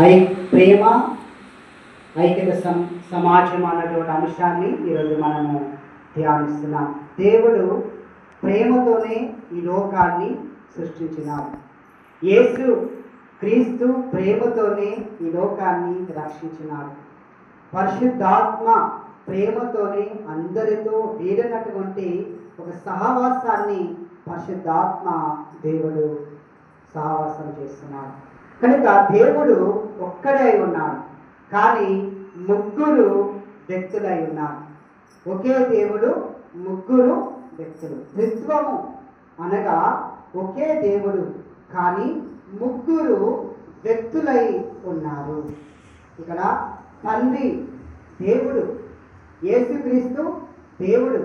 I ప్రేమ ఐక్యత సం సమాజం అన్నటువంటి అంశాన్ని ఈరోజు మనము ధ్యానిస్తున్నాం. దేవుడు ప్రేమతోనే ఈ లోకాన్ని సృష్టించినాడు యేసు క్రీస్తు ప్రేమతోనే ఈ లోకాన్ని రక్షించినాడు. పరిశుద్ధాత్మ ప్రేమతోనే అందరితో వీడనటువంటి ఒక సహవాసాన్ని పరిశుద్ధాత్మ దేవుడు సహవాసం చేస్తున్నాడు. కనుక దేవుడు ఒక్కడై ఉన్నాడు. కానీ ముగ్గురు వ్యక్తులై ఉన్నారు. ఒకే దేవుడు ముగ్గురు వ్యక్తులు. త్రిత్వము అనగా ఒకే దేవుడు కానీ ముగ్గురు వ్యక్తులై ఉన్నారు. ఇక్కడ తండ్రి దేవుడు యేసుక్రీస్తు దేవుడు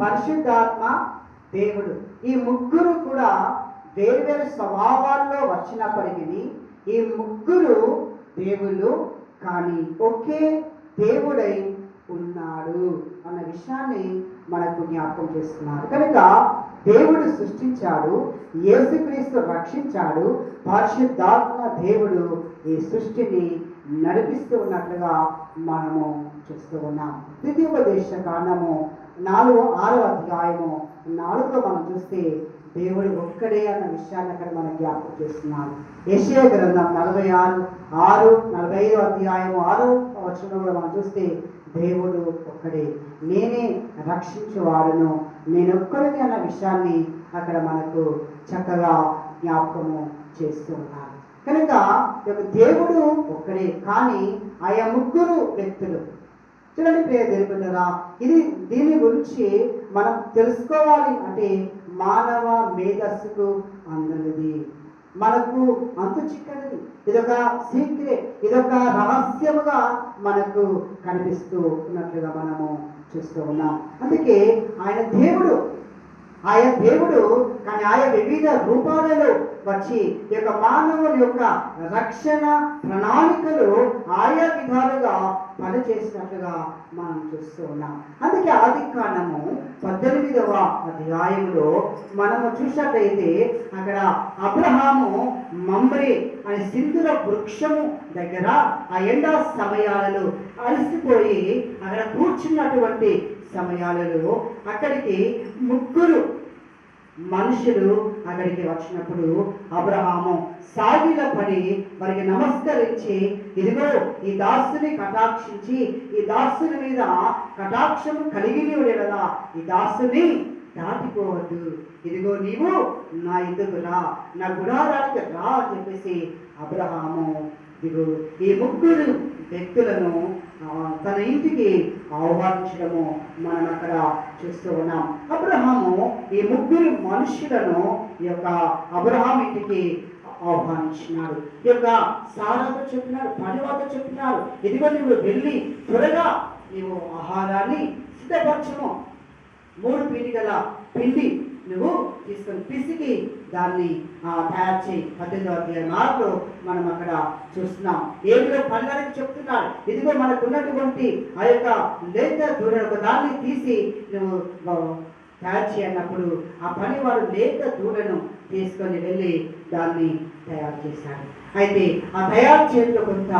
పరిశుద్ధాత్మ దేవుడు. ఈ ముగ్గురు కూడా వేరువేరు స్వభావాల్లో వచ్చినప్పటికీ ఈ ముగ్గురు దేవుళ్ళు కానీ ఒకే దేవుడై ఉన్నాడు అన్న విషయాన్ని మనకు జ్ఞాపకం చేస్తున్నారు. కనుక దేవుడు సృష్టించాడు యేసుక్రీస్తు రక్షించాడు పరిశుద్ధాత్మ దేవుడు ఈ సృష్టిని నడిపిస్తూ ఉన్నట్లుగా మనము చూస్తూ ఉన్నాం. ద్వితీయోపదేశ కాండము నాలుగో ఆరో అధ్యాయము నాలుగో మనం చూస్తే దేవుడు ఒక్కడే అన్న విషయాన్ని అక్కడ మనం జ్ఞాపకం చేస్తున్నాను యశయ గ్రంథం నలభై ఆరు ఆరు నలభై ఐదు అధ్యాయం ఆరు వచనంలో కూడా మనం చూస్తే దేవుడు ఒక్కడే. నేనే రక్షించేవాడును. నేను ఒక్కడిని అన్న విషయాన్ని అక్కడ మనకు చక్కగా జ్ఞాపకము చేస్తూ ఉన్నారు. కనుక దేవుడు ఒక్కడే కానీ ఆయా ముగ్గురు వ్యక్తులు. చూడండి ప్రియ దేవుడురా ఇది దీని గురించి మనం తెలుసుకోవాలి అంటే మానవ మేధస్సుకు అందనిది. మనకు అంతు చిక్కనిది. ఇదొక సీక్రెట్ ఇదొక రహస్యముగా మనకు కనిపిస్తూ ఉన్నట్లుగా మనము చూస్తూ ఉన్నాం. అందుకే ఆయన దేవుడు ఆయన దేవుడు కానీ ఆయన వివిధ రూపాలలో వచ్చి ఈ యొక్క మానవుని యొక్క రక్షణ ప్రణాళికలు ఆయా విధాలుగా పనిచేసినట్లుగా మనం చూస్తూ ఉన్నాం. అందుకే ఆది కాండము పద్దెనిమిదవ అధ్యాయంలో మనము చూసినట్లయితే అక్కడ అబ్రహాము మంబ్రి అనే సింధుల వృక్షము దగ్గర ఆ ఎండా సమయాలలో అలసిపోయి అక్కడ కూర్చున్నటువంటి సమయాలలో అక్కడికి ముగ్గురు మనుషులు అక్కడికి వచ్చినప్పుడు అబ్రహాము సాగిల పడి వారికి నమస్కరించి ఇదిగో ఈ దాసుని కటాక్షించి ఈ దాసుని మీద కటాక్షము కలిగి కదా ఈ దాసుని దాటిపోవద్దు. ఇదిగో నీవు నా ఎదుగు రా నా గుడారానికి రా అని చెప్పేసి అబ్రహాము ఇదిగో ఈ ముగ్గురు వ్యక్తులను తన ఇంటికి ఆహ్వానించడము మనం అక్కడ చూస్తూ ఉన్నాం. అబ్రహాము ఈ ముగ్గురు మనుషులను ఈ యొక్క అబ్రహాం ఇంటికి ఆహ్వానించినాడు. ఈ యొక్క సారాతో చెప్పినారు పనివాతో చెప్పినారు. ఇదిగో నువ్వు వెళ్ళి త్వరగా నీవు ఆహారాన్ని సిద్ధపరచము. మూడు పీడికల పిండి నువ్వు తీసుకొని పిసికి దాన్ని ఆ, తయారు చేయి. పద్దెనిమిది వందల మార్పులు మనం అక్కడ చూస్తున్నాం. ఏమిలో పల్లెలకు చెప్తున్నాడు. ఇదిగో మనకు ఉన్నటువంటి ఆ యొక్క లేత దూడను ఒక దాన్ని తీసి నువ్వు తయారు చేయన్నప్పుడు ఆ పని వారు లేత దూడను తీసుకొని వెళ్ళి దాన్ని తయారు చేశారు. అయితే ఆ తయారు చేయడంలో కొంత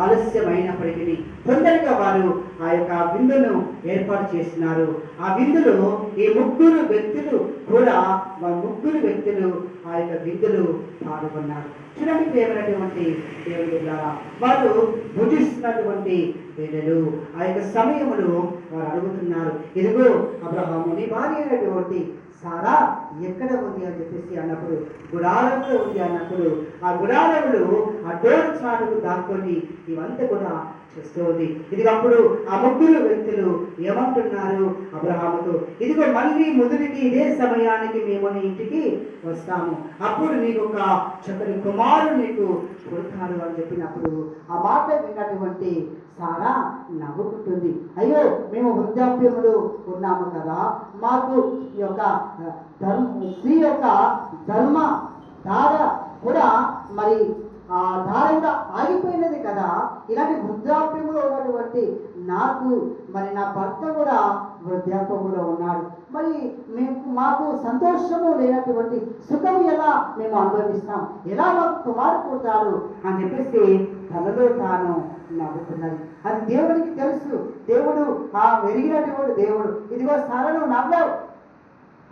ఆలస్యమైనప్పటికీ తొందరగా వారు ఆ యొక్క విందును ఏర్పాటు చేసినారు. ఆ విందులో ఈ ముగ్గురు వ్యక్తులు కూడా వారి ముగ్గురు వ్యక్తులు ఆ యొక్క విందులు పాల్గొన్నారు. చూడండి ప్రేమైనటువంటి దేవుడు ద్వారా. వారు భుజిస్తున్నటువంటి వేళలు ఆ యొక్క సమయములు వారు అడుగుతున్నారు ఇదిగో అబ్రహాముని భార్య అయినటువంటి సారా ఎక్కడ ఉంది అని చెప్పేసి అన్నప్పుడు గుడారంలో ఉంది అన్నప్పుడు ఆ గుడారంలో ఆ డోర్ చాటుకు దాక్కొని ఇవంతా కూడా చేస్తూ ఉంది ఇది అప్పుడు ఆ ముగ్గురు వ్యక్తులు ఏమంటున్నారు అబ్రహాముతో ఇదిగో మళ్ళీ ముదురికి ఇదే సమయానికి మేము నీ ఇంటికి వస్తాము. అప్పుడు నీకు ఒక చక్కని కుమారుడు నీకు పుడతాడు అని చెప్పినప్పుడు ఆ మాట విన్నటువంటి సారా నవ్వుకుంటుంది. అయ్యో మేము వృద్ధాప్యములు ఉన్నాము కదా. మాకు ఈ యొక్క ధర్మ స్త్రీ యొక్క ధర్మ ధార కూడా మరి ఆ ధారంగా ఆగిపోయినది కదా. ఇలాంటి వృద్ధాప్యములో ఉన్నటువంటి నాకు మరి నా భర్త కూడా వృద్ధాప్యములో ఉన్నాడు. మరి మేము మాకు సంతోషము లేనటువంటి సుఖము ఎలా మేము అనుభవిస్తాం? ఎలా మాకు కుమారు పుడతారు అని చెప్పేసి తనలో తాను నవ్వుతున్నది. అది దేవునికి తెలుసు. దేవుడు ఆ వెరిగినటువంటి దేవుడు ఇదిగో సారా నువ్వు నవ్వావు.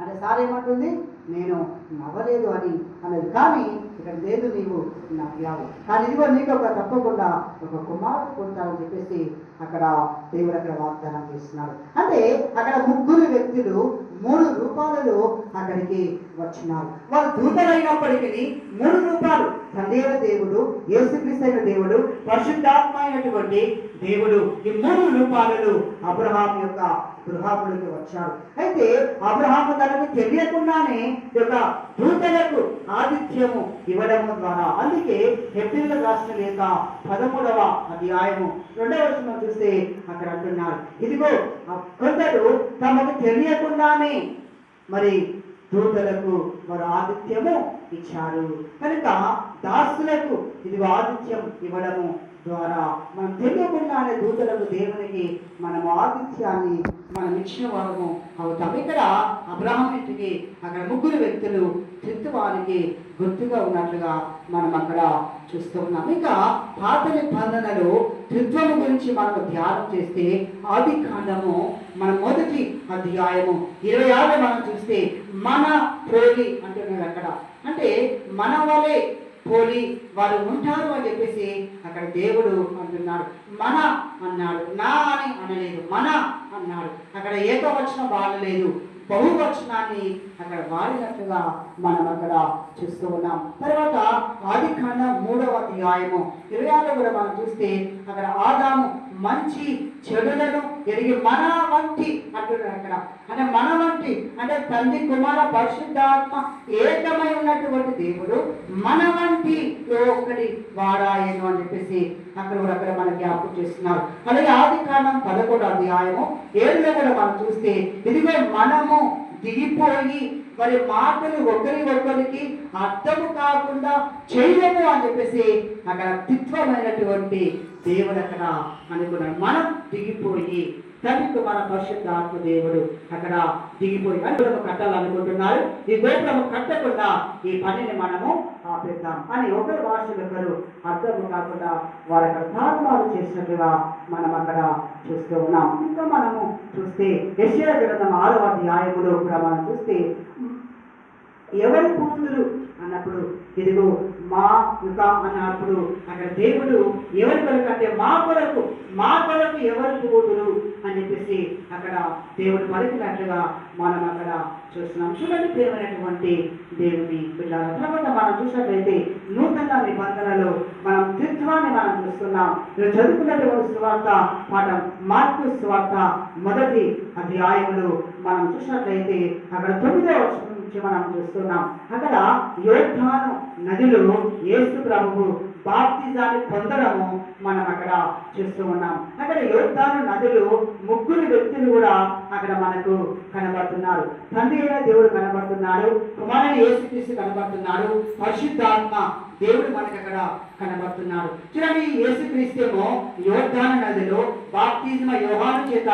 అంటే సార్ ఏమంటుంది? నేను నవ్వలేదు అని అన్నది. కానీ ఇక్కడ లేదు నీవు నవ్వావు. కానీ ఇదిగో నీకు ఒక తప్పకుండా ఒక కుమారుడు పుడతాడని చెప్పేసి అక్కడ దేవుడు అక్కడ వాగ్దానం చేస్తున్నాడు. అంటే అక్కడ ముగ్గురు వ్యక్తులు మూడు రూపాలలో అక్కడికి వచ్చినారు. వారు దూతలైనప్పటికీ మూడు రూపాలు. తండ్రి దేవుడు యేసుక్రీస్తైన దేవుడు పరిశుద్ధాత్మ అయినటువంటి దేవుడు ఈ మూడు రూపాలను అబ్రహాం యొక్క గృహాపుడికి వచ్చాడు అయితే అబ్రహాము తనకు తెలియకుండానే యొక్క దూతలకు ఆతిథ్యము ఇవ్వడము ద్వారా అందుకే హెబ్రిల్ రాష్ట్రం లేక పదమూడవ అధ్యాయము రెండవ వచనం చూస్తే అక్కడ అంటున్నారు. ఇదిగో కొందరు తమకు తెలియకుండానే మరి దూతలకు వారు ఆతిథ్యము ఇచ్చారు. కనుక దాసులకు ఇది ఆతిథ్యం ఇవ్వడము ద్వారా మనం తెలియకుండానే దూతలకు దేవునికి మనము ఆతిథ్యాన్ని మనం ఇచ్చిన వారము అవుతాం ఇక్కడ అబ్రహం ఇంటికి అక్కడ ముగ్గురు వ్యక్తులు త్రిత్వానికి గుర్తుగా ఉన్నట్లుగా మనం అక్కడ చూస్తూ ఉన్నాం ఇక పాత నిబంధనలు త్రిత్వము గురించి మనం ధ్యానం చేస్తే ఆది కాండము మన మొదటి అధ్యాయము ఇరవై ఆరు మనం చూస్తే మన పోలి అంటున్నారు అక్కడ. అంటే మన వలె పోలి వారు ఉంటారు అని చెప్పేసి అక్కడ దేవుడు అంటున్నాడు. మన అన్నాడు. నా అని అనలేదు. మన అన్నాడు. అక్కడ ఏకవచనం వాడలేదు బహువచనాన్ని అక్కడ వాడినట్లుగా మనం అక్కడ చూస్తూ ఉన్నాం. తర్వాత ఆది కాండ మూడవ అధ్యాయము ఇరవై ఆరులో కూడా మనం చూస్తే అక్కడ ఆదాము మంచి చెడులను ఎరిగి మన వంటి అంటున్నాడు అక్కడ అంటే మన వంటి అంటే తండ్రి కుమార పరిశుద్ధాత్మ ఏకమై ఉన్నటువంటి దేవుడు మన వంటి ఒకటి వాడాయను అని చెప్పేసి అక్కడ కూడా అక్కడ మన జ్ఞాపకం చేస్తున్నారు. అలాగే ఆది కారణం పదకొండు అధ్యాయము ఏడులో కూడా మనం చూస్తే ఇదిగో మనము దిగిపోయి మరి మాటలు ఒకరి ఒకరికి అర్థము కాకుండా చేయము అని చెప్పేసి అక్కడ తిత్వమైనటువంటి దేవుడు అక్కడ అనుకున్నాడు. మనం దిగిపోయి తనకు మన పరిశుద్ధ ఆత్మ దేవుడు అక్కడ దిగిపోయి గోపురము కట్టాలనుకుంటున్నారు ఈ గోపురము కట్టకుండా ఈ పనిని మనము ఆపేద్దాం అని ఒకరి భాషలు అర్థము కాకుండా వారి అక్కడ తారుమారు చేసినట్టుగా మనం అక్కడ చూస్తూ ఉన్నాం. ఇంకా మనము చూస్తే యశ్వ గ్రంథం ఆరవ అధ్యాయములో కూడా మనం చూస్తే ఎవరి కూతురు అన్నప్పుడు ఇదిగో మా యుగ అన్నప్పుడు అక్కడ దేవుడు ఎవరి కొరకు అంటే మా కొరకు మా కొరకు ఎవరు కూతురు అని చెప్పేసి అక్కడ దేవుడు పలికినట్లుగా మనం అక్కడ చూస్తున్నాం. చూడండి ప్రేమైనటువంటి దేవుని పిల్లల తర్వాత మనం చూసినట్లయితే నూతన నిబంధనలో మనం త్రిత్వాన్ని మనం చూస్తున్నాం. చదువుకున్నటువంటి స్వార్థ పాఠం మార్పు స్వార్థ మొదటి అధ్యాయంలో మనం చూసినట్లయితే అక్కడ తొమ్మిదో నుంచి మనం చూస్తున్నాం. అక్కడ యోధాను నదిలో యేసు ప్రభువు బాప్తిజాన్ని పొందడము మనం అక్కడ చూస్తూ ఉన్నాం. అక్కడ యోధాను నదులు ముగ్గురు వ్యక్తులు కూడా అక్కడ మనకు కనబడుతున్నారు. తండ్రి అయిన దేవుడు కనబడుతున్నాడు. కుమారుని యేసుక్రీస్తు కనబడుతున్నాడు. పరిశుద్ధాత్మ దేవుడు మనకు అక్కడ కనబడుతున్నారు. చూడండి యేసుక్రీస్తేమో యోర్ధాన నదిలో బాప్తిజమ యోహాను చేత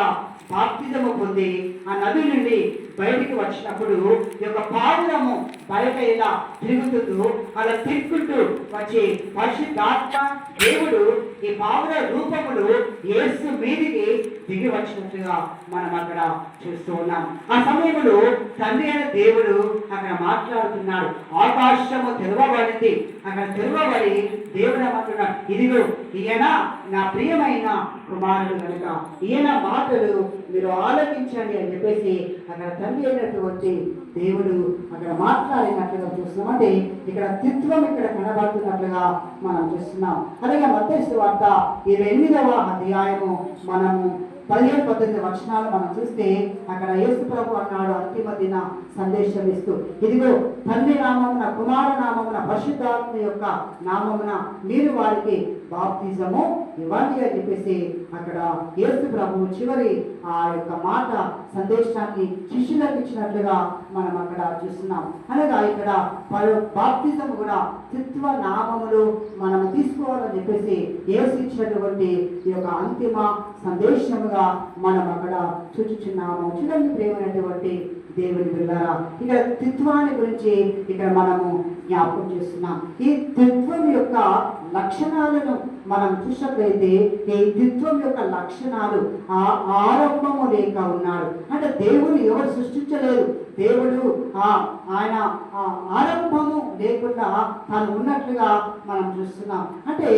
బాప్తిజము పొంది ఆ నది నుండి బయటికి వచ్చినప్పుడు ఈ యొక్క పావురము బయట ఇలా తిరుగుతుందో అలా తిరుగుతూ వచ్చి పరిశుద్ధాత్మ దేవుడు ఈ పావుర రూపములు యేసు మీదికి దిగి వచ్చినట్లుగా మనం అక్కడ చూస్తూ ఉన్నాం. ఆ సమయంలో తండ్రి అయిన దేవుడు అక్కడ మాట్లాడుతున్నాడు. ఆకాశము తెరవబడింది. అక్కడ తెరవబడి దేవుడు ఏమంటున్నాడు ఇదిగో ఈయన నా ప్రియమైన కుమారుడు కనుక ఈయన మాటలు మీరు ఆలోచించండి అని చెప్పేసి అక్కడ తల్లి అయినటువంటి దేవుడు అక్కడ మాట్లాడినట్లుగా చూస్తున్నాం అంటే ఇక్కడ తిత్వం ఇక్కడ కనబడుతున్నట్లుగా మనం చూస్తున్నాం. అలాగే మధ్యస్థ వార్త ఇరవై ఎనిమిదవ అధ్యాయము మనము పదిహేను పద్దెనిమిది వచనాలు మనం చూస్తే అక్కడ యేసు ప్రభు అన్నాడు అంతిమ దిన సందేశం ఇస్తూ ఇదిగో తండ్రి నామమున కుమార నామమున పరిశుద్ధాత్మ యొక్క నామమున మీరు వారికి బాప్తిజము ఇవ్వండి అని చెప్పేసి అక్కడ యేసు ప్రభు చివరి ఆ యొక్క మాట సందేశాన్ని శిష్యులకు ఇచ్చినట్లుగా మనం అక్కడ చూస్తున్నాం. అనగా ఇక్కడ పలు బాప్తిజం కూడా త్రిత్వ నామములు మనం తీసుకోవాలని చెప్పేసి యేసు ఇచ్చినటువంటి ఈ యొక్క అంతిమ సందేశముగా మనం అక్కడ చూచుచున్నాము. చూడండి ప్రేమైనటువంటి దేవుని బిడ్డారా ఇక్కడ త్రిత్వాన్ని గురించి ఇక్కడ మనము జ్ఞాపకం చేస్తున్నాం. ఈ త్రిత్వం యొక్క లక్షణాలను మనం చూసినట్లయితే ఈ త్రిత్వం యొక్క లక్షణాలు ఆ ఆరంభము లేక ఉన్నాడు అంటే దేవుడు ఎవరు సృష్టించలేదు. దేవుడు ఆ ఆయన ఆ ఆరంభము లేకుండా తాను ఉన్నట్లుగా మనం చూస్తున్నాం. అంటే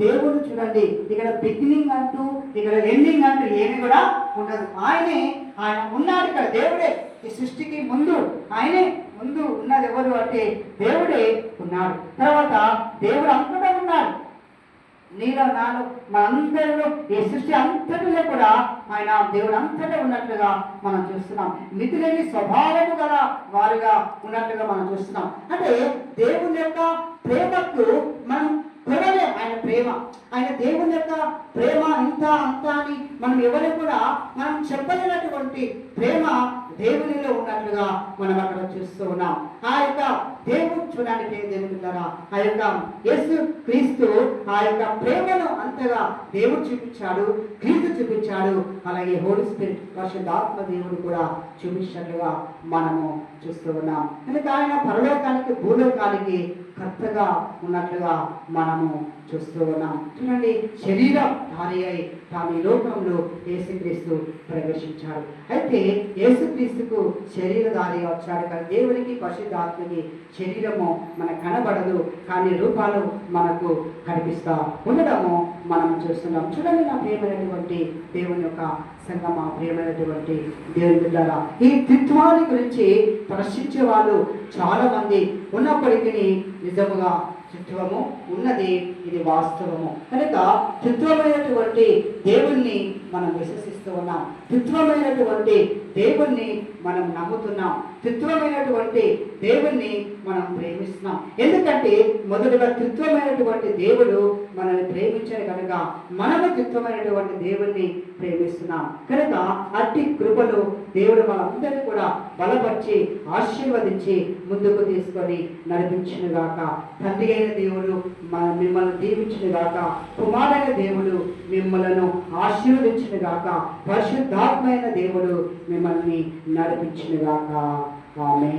దేవుడు చూడండి ఇక్కడ బిగినింగ్ అంటూ ఇక్కడ ఎండింగ్ అంటూ ఏమి కూడా ఉండదు. ఆయనే ఆయన ఉన్నాడు ఇక్కడ దేవుడే. ఈ సృష్టికి ముందు ఆయనే ముందు ఉన్నది ఎవరు అంటే దేవుడే ఉన్నాడు. తర్వాత దేవుడు అంతటా నీలో నాలో మన అందరిలో ఈ సృష్టి అంతటిలో కూడా ఆయన దేవుడు అంతటా ఉన్నట్లుగా మనం చూస్తున్నాం. మితిలేని స్వభావము గల వారుగా ఉన్నట్లుగా మనం చూస్తున్నాం. అంటే దేవుని యొక్క ప్రేమకు మనం కొనలేం ఆయన ప్రేమ. ఆయన దేవుని యొక్క ప్రేమ ఇంత అంత అని మనం ఎవరు కూడా మనం చెప్పలేనటువంటి ప్రేమ దేవునిలో ఉన్నట్లుగా మనం అక్కడ చూస్తూ ఉన్నాం. ఆ యొక్క దేవుడు చూడడానికి దేవుడున్నారా ఆ యొక్క యేసు క్రీస్తు ఆ యొక్క ప్రేమను అంతగా దేవుడు చూపించాడు క్రీస్తు చూపించాడు. అలాగే హోలీ స్పిరిట్ పరిశుద్ధాత్మ దేవుడు కూడా చూపించినట్లుగా మనము చూస్తూ ఉన్నాం. ఎందుకంటే ఆయన పరలోకానికి భూలోకానికి కర్తగా ఉన్నట్లుగా మనము చూస్తూ ఉన్నాం. చూడండి శరీరం ధారి అయి తాము ఈ లోకంలో యేసుక్రీస్తు ప్రవేశించాడు. అయితే యేసుక్రీస్తుకు శరీరధారిగా వచ్చాడు కానీ దేవునికి పరిశుద్ధాత్మకి శరీరము మనకు కనబడదు. కానీ రూపాలు మనకు కనిపిస్తా ఉండడము మనం చూస్తున్నాం. చూడండి నా ప్రేమైనటువంటి దేవుని యొక్క సంగమ ప్రియమైనటువంటి దేవుని బిడ్డారా ఈ త్రిత్వాన్ని గురించి ప్రశ్నించే వాళ్ళు చాలా మంది ఉన్నప్పటికీ నిజముగా త్రిత్వము ఉన్నది ఇది వాస్తవము. కనుక త్రిత్వమైనటువంటి దేవుణ్ణి మనం విశ్వసిస్తూ ఉన్నాం త్రిత్వమైనటువంటి దేవుణ్ణి మనం నమ్ముతున్నాం. త్రిత్వమైనటువంటి దేవుణ్ణి మనం ప్రేమిస్తున్నాం. ఎందుకంటే మొదటగా త్రిత్వమైనటువంటి దేవుడు మనల్ని ప్రేమించాడు కనుక మనము త్రిత్వమైనటువంటి దేవుణ్ణి ప్రేమిస్తున్నాం. కనుక అట్టి కృపలు దేవుడు మనందరినీ కూడా బలపరిచి ఆశీర్వదించి ముందుకు తీసుకొని నడిపించిన గాక. తండ్రి అయిన దేవుడు మన మిమ్మల్ని దీవించిన గాక. కుమారైన దేవుడు మిమ్మలను ఆశీర్వదించిన గాక పరిశుద్ధాత్మైన దేవుడు మిమ్మల్ని నడిపించిన గాక ఆమె